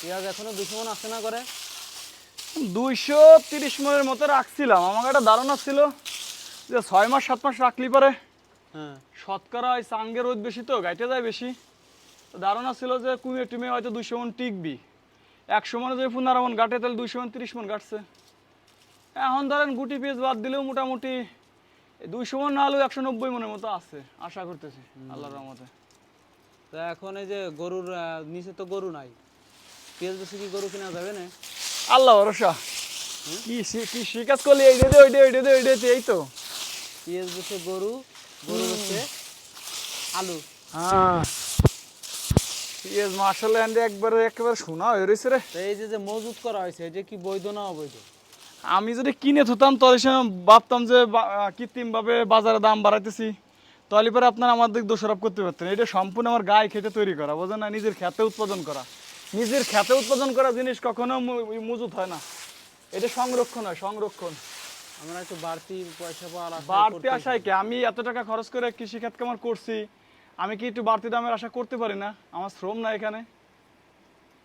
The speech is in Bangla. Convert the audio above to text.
পেঁয়াজ এখনও দুশো মন আসে না করে? দুইশো তিরিশ মনের মতো রাখছিলাম। আমার একটা ধারণা ছিল যে ছয় মাস সাত মাস রাখলি পরে হ্যাঁ। শতকরা ওই সাঙ্গের রোদ বেশি তো গাইতে যায় বেশি। ধারণা ছিল যে কুমিয়ে টুমে হয়তো দুইশো মন টিকবি। একশো মনে যদি পনেরো মন গাটে তাহলে দুইশো মন তিরিশ মন গাটছে এখন ধরেন গুটি পিস বাদ দিলেও মোটামুটি দুইশো মন না হলেও একশো নব্বই মনের মতো আছে আশা করতেছি আল্লাহর রহমতে। তা এখন এই যে গরুর নিচে তো গরু নাই। পেঁয়াজ বেশি কি গরু কিনা যাবে না? আল্লাহ ভরসা। কি কি শিকাজ করলি? এই দে ওই দে ওই দে ওই দে এই তো। পেঁয়াজ বেশি গরু গরু বেশি আলু। হ্যাঁ। পিএস মার্শাল হ্যান্ডে একবারে একেবারে শোনা হয়ে রয়েছে রে। এই যে যে মজুত করা হয়েছে এটা কি বৈধ না অবৈধ? আমি যদি কিনে থুতাম তাহলে ভাবতাম যে কৃত্রিম ভাবে বাজারে দাম বাড়াইতেছি। তাহলে পরে আপনার আমাদের দোষারোপ করতে পারতেন। এটা সম্পূর্ণ আমার গায়ে খেতে তৈরি করা বোঝেন না? নিজের খেতে উৎপাদন করা। নিজের খেতে উৎপাদন করা জিনিস কখনো মজুত হয় না। এটা সংরক্ষণ হয় সংরক্ষণ। আমরা একটু বাড়তি পয়সা পাওয়ার বাড়তি আশায় কি? আমি এত টাকা খরচ করে কৃষি খাত কামার করছি আমি কি একটু বাড়তি দামের আশা করতে পারি না? আমার শ্রম না এখানে।